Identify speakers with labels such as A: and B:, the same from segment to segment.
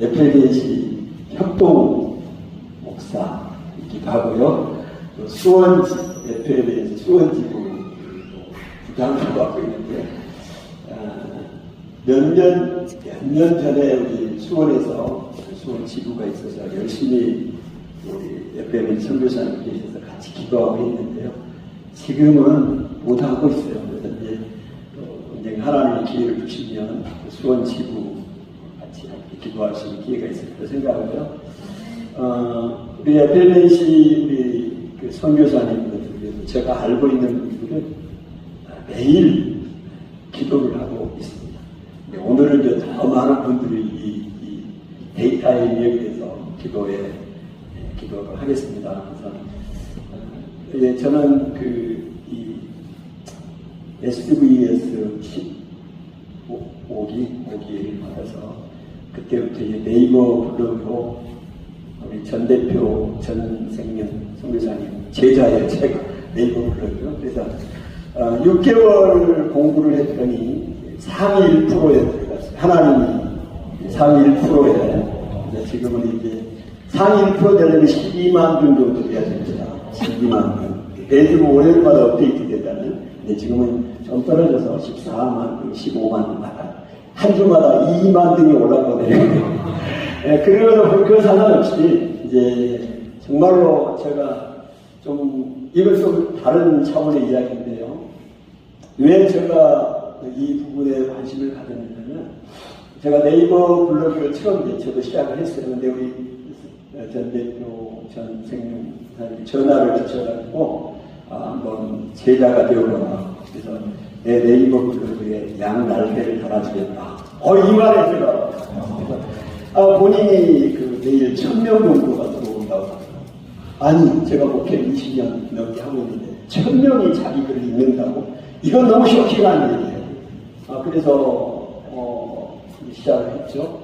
A: 에페레시 협동 목사이기도 하고요. 또 수원지, 에페레시 수원지부 부장을 맡고 있는데, 아, 몇 년, 몇 년 전에 우리 수원에서 수원 지부가 있어서 열심히 우리 FM 선교사님 계셔서 같이 기도하고 있는데요. 지금은 못하고 있어요. 그래서 이제 또 이제 하나님의 기회를 주시면 그 수원 함께 기도할 수 있는 기회가 있을 거라 생각하고요. 어, 우리 FMNC 우리 그 선교사님들 제가 알고 있는 분들은 매일 기도를 하고 있습니다. 네, 오늘은 이제 더 많은 분들이 이, 이 데이터의 인력에 대해서 기도에 네, 기도를 하겠습니다. 그래서 어, 예, 저는 그이 SWS 15기 5기를 받아서 그때부터 이제 네이버 블로그로 우리 전 대표 전생년 성교사님 제자의 책 네이버 블로그 그래서 어, 6개월 공부를 했더니 상위 1%에 들어갔어요. 하나님이 상위 1%에 지금은 이제 상위 1% 되려면 12만 분 정도 돼야 됩니다. 12만 분. 매주 월요일마다 업데이트 되잖아요. 근데 지금은 좀 떨어져서 14만 분, 15만 분마다 한 주마다 2만 등이 올라가거든요. 예, 그러면 그 상관없이 이제 정말로 제가 좀 이건 좀 다른 차원의 이야기인데요. 왜 제가 이 부분에 관심을 가졌냐면 제가 네이버 블로그를 처음 이제 저도 시작을 했어요. 근데 우리 전 대표 전 생명 전화를 주셔가지고 아, 한번 제자가 되어보라. 그래서 내 네이버 블로그에 양 날개를 달아주겠다. 어, 이 말에 제가 아, 본인이 그 내일 천명 정도가 들어온다고. 아니, 제가 목회 20년 넘게 하고 있는데, 천 명이 자기 글을 읽는다고? 이건 너무 쇼킹한 일이에요. 아, 그래서, 어, 시작을 했죠.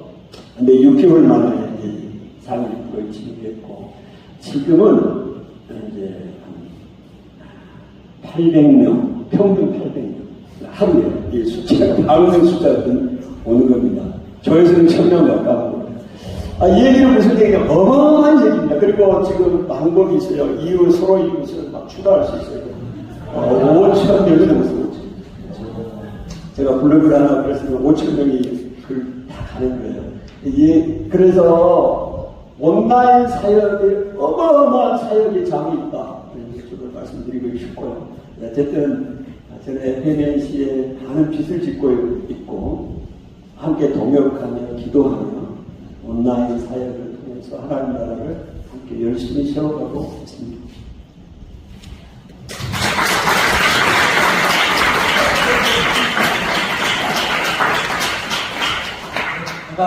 A: 근데 6개월 만에 이제 상위를 진입했고, 지금은 이제 한 800명, 평균 800명. 하루에 이 숫자가 방생 숫자가 오는 겁니다. 조회수는 1000명 가까운. 아, 이 얘기는 무슨 얘기냐? 어마어마한 얘기입니다. 그리고 지금 방법이 있어요. 이웃, 서로 이웃을 막 추가할 수 있어요. 어, 5천 명이 넘었어요. 제가 블로그를 하나 그랬으면 5천 명이 글다 가는 거예요. 이, 그래서 온라인 사역에 어마어마한 사역의 장이 있다. 것을 말씀드리고 싶고요. 어쨌든 저는 FMNC에 많은 빚을 짓고 있고 함께 동역하며 기도하며 온라인 사역을 통해서 하나님 나라를 함께 열심히 세워가고 있습니다.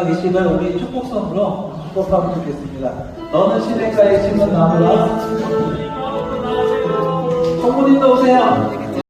B: 이 시간 우리 축복성으로 축복하면 좋겠습니다. 너는 시냇가에 심은 나무라. 성모님도 오세요.